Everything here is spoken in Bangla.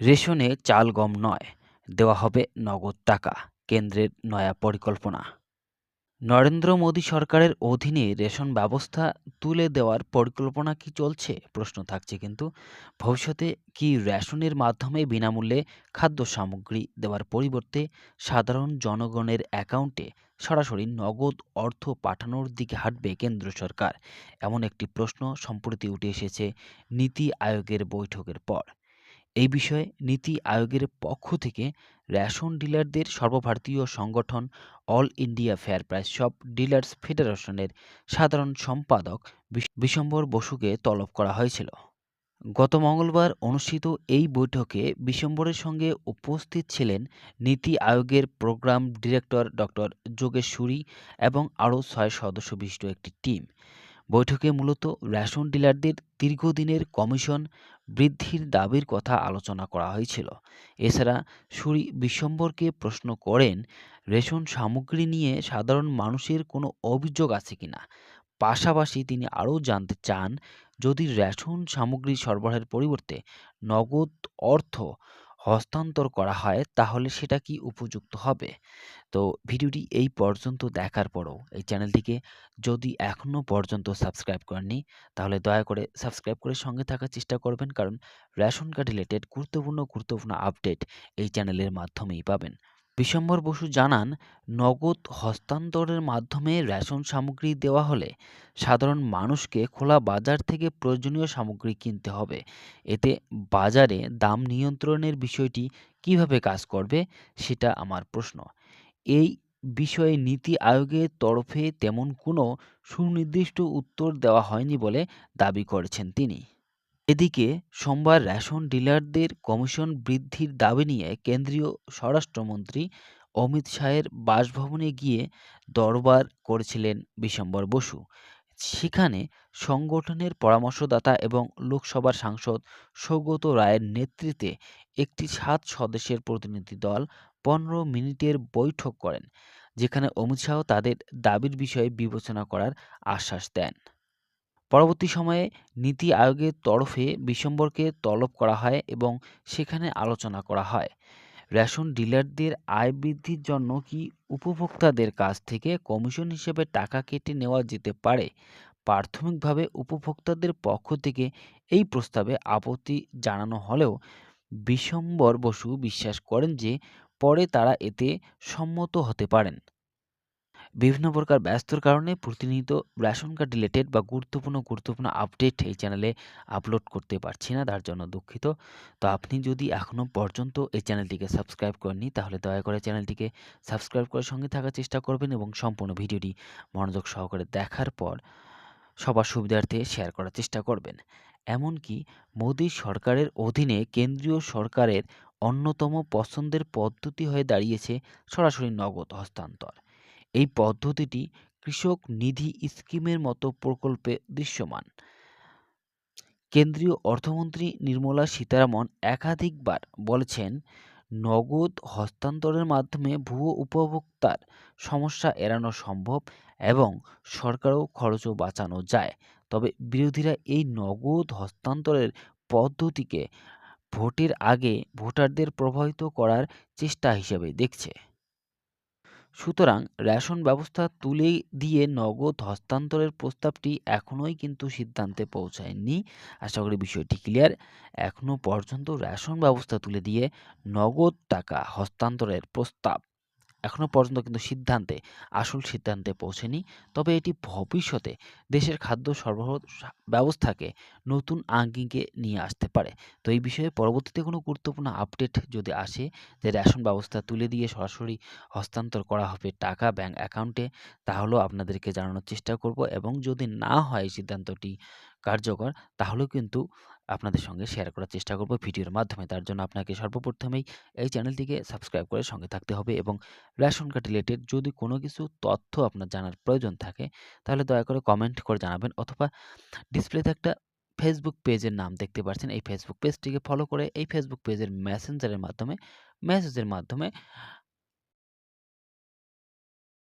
রেশনে চাল গম নয়, দেওয়া হবে নগদ টাকা, কেন্দ্রের নয়া পরিকল্পনা। নরেন্দ্র মোদী সরকারের অধীনে রেশন ব্যবস্থা তুলে দেওয়ার পরিকল্পনা কি চলছে? প্রশ্ন থাকছে কিন্তু, ভবিষ্যতে কি রেশনের মাধ্যমে বিনামূল্যে খাদ্য সামগ্রী দেওয়ার পরিবর্তে সাধারণ জনগণের অ্যাকাউন্টে সরাসরি নগদ অর্থ পাঠানোর দিকে হাঁটবে কেন্দ্র সরকার? এমন একটি প্রশ্ন সম্প্রতি উঠে এসেছে নীতি আয়োগের বৈঠকের পর। এই বিষয়ে নীতি আয়োগের পক্ষ থেকে রেশন ডিলারদের সর্বভারতীয় সংগঠন all India fair price shop, dealers ফেডারেশনের সাধারণ সম্পাদক বিশম্বর বসুকে তলব করা হয়েছিল। গত মঙ্গলবার অনুষ্ঠিত এই বৈঠকে বিশম্বরের সঙ্গে উপস্থিত ছিলেন নীতি আয়োগের প্রোগ্রাম ডিরেক্টর ডক্টর যোগেশ্বরী এবং আরও ছয় সদস্য বিশিষ্ট একটি টিম। বৈঠকে মূলত রেশন ডিলারদের দীর্ঘদিনের কমিশন বৃদ্ধির দাবির কথা আলোচনা করা হয়েছিল। এছাড়া সুরি বিশ্বম্বরকে প্রশ্ন করেন, রেশন সামগ্রী নিয়ে সাধারণ মানুষের কোনো অভিযোগ আছে কিনা পাশাপাশি তিনি আরও জানতে চান, যদি রেশন সামগ্রী সরবরাহের পরিবর্তে নগদ অর্থ হস্তান্তর করা হয়, তাহলে সেটা কি উপযুক্ত হবে? তো ভিডিওটি এই পর্যন্ত দেখার পরও এই চ্যানেলটিকে যদি এখনও পর্যন্ত সাবস্ক্রাইব করেননি, তাহলে দয়া করে সাবস্ক্রাইব করে সঙ্গে থাকার চেষ্টা করবেন, কারণ রেশন কার্ড রিলেটেড গুরুত্বপূর্ণ গুরুত্বপূর্ণ আপডেট এই চ্যানেলের মাধ্যমেই পাবেন। বিশ্বম্বর বসু জানান, নগদ হস্তান্তরের মাধ্যমে রেশন সামগ্রী দেওয়া হলে সাধারণ মানুষকে খোলা বাজার থেকে প্রয়োজনীয় সামগ্রী কিনতে হবে। এতে বাজারে দাম নিয়ন্ত্রণের বিষয়টি কীভাবে কাজ করবে সেটা আমার প্রশ্ন। এই বিষয়ে নীতি আয়োগের তরফে তেমন কোনো সুনির্দিষ্ট উত্তর দেওয়া হয়নি বলে দাবি করেছেন তিনি। এদিকে সোমবার রেশন ডিলারদের কমিশন বৃদ্ধির দাবি নিয়ে কেন্দ্রীয় স্বরাষ্ট্রমন্ত্রী অমিত শাহের বাসভবনে গিয়ে দরবার করেছিলেন বিশম্বর বসু। সেখানে সংগঠনের পরামর্শদাতা এবং লোকসভার সাংসদ সৌগত রায়ের নেতৃত্বে একটি সাত সদস্যের প্রতিনিধি দল পনেরো মিনিটের বৈঠক করেন, যেখানে অমিত শাহ তাদের দাবির বিষয়ে বিবেচনা করার আশ্বাস দেন। পরবর্তী সময়ে নীতি আয়োগের তরফে বিশম্বরকে তলব করা হয় এবং সেখানে আলোচনা করা হয়। রেশন ডিলারদের আয় বৃদ্ধির জন্য কি উপভোক্তাদের কাছ থেকে কমিশন হিসেবে টাকা কেটে নেওয়া যেতে পারে? প্রাথমিকভাবে উপভোক্তাদের পক্ষ থেকে এই প্রস্তাবে আপত্তি জানানো হলেও বিশম্বর বসু বিশ্বাস করেন যে পরে তারা এতে সম্মত হতে পারেন। বিভিন্ন প্রকার ব্যস্তর কারণে প্রতিনিয়ত রেশন কার্ড রিলেটেড বা গুরুত্বপূর্ণ গুরুত্বপূর্ণ আপডেট এই চ্যানেলে আপলোড করতে পারছি না, তার জন্য দুঃখিত। তো আপনি যদি এখনও পর্যন্ত এই চ্যানেলটিকে সাবস্ক্রাইব করেননি, তাহলে দয়া করে চ্যানেলটিকে সাবস্ক্রাইব করে সঙ্গে থাকার চেষ্টা করবেন এবং সম্পূর্ণ ভিডিওটি মনোযোগ সহকারে দেখার পর সবার সুবিধার্থে শেয়ার করার চেষ্টা করবেন। এমনকি মোদী সরকারের অধীনে কেন্দ্রীয় সরকারের অন্যতম পছন্দের পদ্ধতি হয়ে দাঁড়িয়েছে সরাসরি নগদ হস্তান্তর। এই পদ্ধতিটি কৃষক নিধি স্কিমের মতো প্রকল্পে দৃশ্যমান। কেন্দ্রীয় অর্থমন্ত্রী নির্মলা সীতারামন একাধিকবার বলেছেন, নগদ হস্তান্তরের মাধ্যমে ভুয়ো উপভোক্তার সমস্যা এড়ানো সম্ভব এবং সরকারও খরচও বাঁচানো যায়। তবে বিরোধীরা এই নগদ হস্তান্তরের পদ্ধতিকে ভোটের আগে ভোটারদের প্রভাবিত করার চেষ্টা হিসেবে দেখছে। সুতরাং রেশন ব্যবস্থা তুলে দিয়ে নগদ হস্তান্তরের প্রস্তাবটি এখনোই কিন্তু সিদ্ধান্তে পৌঁছায়নি। আশা করি বিষয়টি ক্লিয়ার এখনও পর্যন্ত রেশন ব্যবস্থা তুলে দিয়ে নগদ টাকা হস্তান্তরের প্রস্তাব এখনও পর্যন্ত কিন্তু সিদ্ধান্তে, আসল সিদ্ধান্তে পৌঁছেনি। তবে এটি ভবিষ্যতে দেশের খাদ্য সরবরাহ ব্যবস্থাকে নতুন আঙ্গিকে নিয়ে আসতে পারে। তো এই বিষয়ে পরবর্তীতে কোনো গুরুত্বপূর্ণ আপডেট যদি আসে, যে রেশন ব্যবস্থা তুলে দিয়ে সরাসরি হস্তান্তর করা হবে টাকা ব্যাংক অ্যাকাউন্টে, তাহলেও আপনাদেরকে জানানোর চেষ্টা করব। এবং যদি না হয় সিদ্ধান্তটি কার্যকর, তাহলেও কিন্তু আপনাদের সঙ্গে শেয়ার করার চেষ্টা করব ভিডিওর মাধ্যমে। তার জন্য আপনাকে সর্বপ্রথমেই এই চ্যানেলটিকে সাবস্ক্রাইব করে সঙ্গে থাকতে হবে এবং রেশন কার্ড রিলেটেড যদি কোনো কিছু তথ্য আপনার জানার প্রয়োজন থাকে, তাহলে দয়া করে কমেন্ট করে জানাবেন অথবা ডিসপ্লেতে একটা ফেসবুক পেজের নাম দেখতে পাচ্ছেন এই ফেসবুক পেজটিকে ফলো করে এই ফেসবুক পেজের মেসেঞ্জারের মাধ্যমে মেসেজের মাধ্যমে